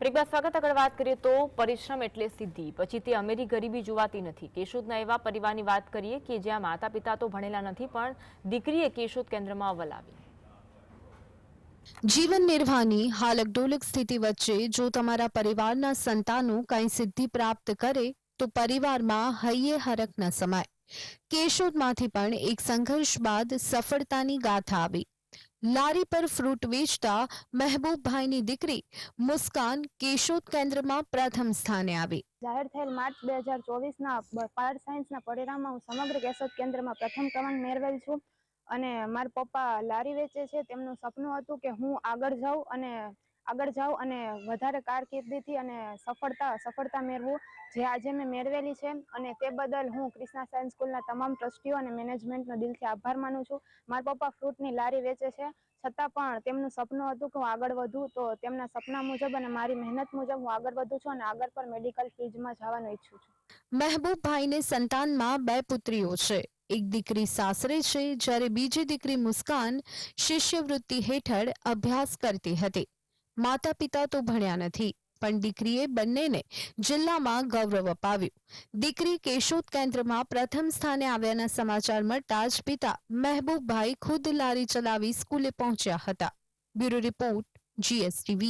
બ્રેકબાદ સ્વાગત આગળ વાત કરીએ તો પરિશ્રમ એટલે સિદ્ધિ. પછી તે અમેરી ગરીબી જોવાતી નથી. કેશોદના એવા પરિવારની વાત કરીએ કે જ્યાં માતા પિતા તો ભણેલા નથી, પણ દીકરીએ કેશોદ કેન્દ્રમાં અવ્વલ આવી જીવન નિર્વાહની હાલક ડોલક સ્થિતિ વચ્ચે જો તમારા પરિવારના સંતાનો કંઈ સિદ્ધિ પ્રાપ્ત કરે, તો પરિવારમાં હૈયે હરક ન સમાય. કેશોદમાંથી પણ એક સંઘર્ષ બાદ સફળતાની ગાથા આવી. લારી પર ફ્રૂટ વેચતા મહેબૂબભાઈની દીકરી મુસ્કાન કેશોદ કેન્દ્રમાં પ્રથમ સ્થાને આવી. જાહેર થયેલ માર્ચ બે હજાર ચોવીસના પાર્ટ સાયન્સના પરિણામમાં હું સમગ્ર કેશોદ કેન્દ્રમાં પ્રથમ ક્રમાંક મેળવેલ છું. અને મારા પપ્પા લારી વેચે છે. તેમનું સપનું હતું કે હું આગળ જાઉં અને આગળ જાઉં અને વધારે કારકિર્દીથી અને સફળતા સફળતા મેળવું જે આજે મેં મેળવેલી છે. અને તે બદલ હું ક્રિષ્ના સાયન્સ સ્કૂલના તમામ ટ્રસ્ટીઓ અને મેનેજમેન્ટનો દિલથી આભાર માનું છું. મારા પપ્પા ફ્રૂટની લારી વેચે છે. છતાં પણ તેમનું સપનું હતું કે હું આગળ વધું, તો તેમના સપના મુજબ અને મારી મહેનત મુજબ હું આગળ વધું છું અને આગળ પણ મેડિકલ ફિલ્ડમાં જવાનું ઈચ્છું છું. મહેબૂબભાઈને સંતાનમાં બે પુત્રીઓ છે. એક દીકરી સાસરે છે, જ્યારે બીજી દીકરી મુસ્કાન શિષ્યવૃત્તિ હેઠળ અભ્યાસ કરતી હતી. માતા પિતા તો ભણ્યા નથી, પણ દીકરીએ બંનેને જિલ્લામાં ગૌરવ અપાવ્યું. દીકરી કેશોદ કેન્દ્રમાં પ્રથમ સ્થાને આવ્યાના સમાચાર મળતા જ પિતા મહેબૂબભાઈ ખુદ લારી ચલાવી સ્કૂલે પહોંચ્યા હતા. Bureau report, GSTV.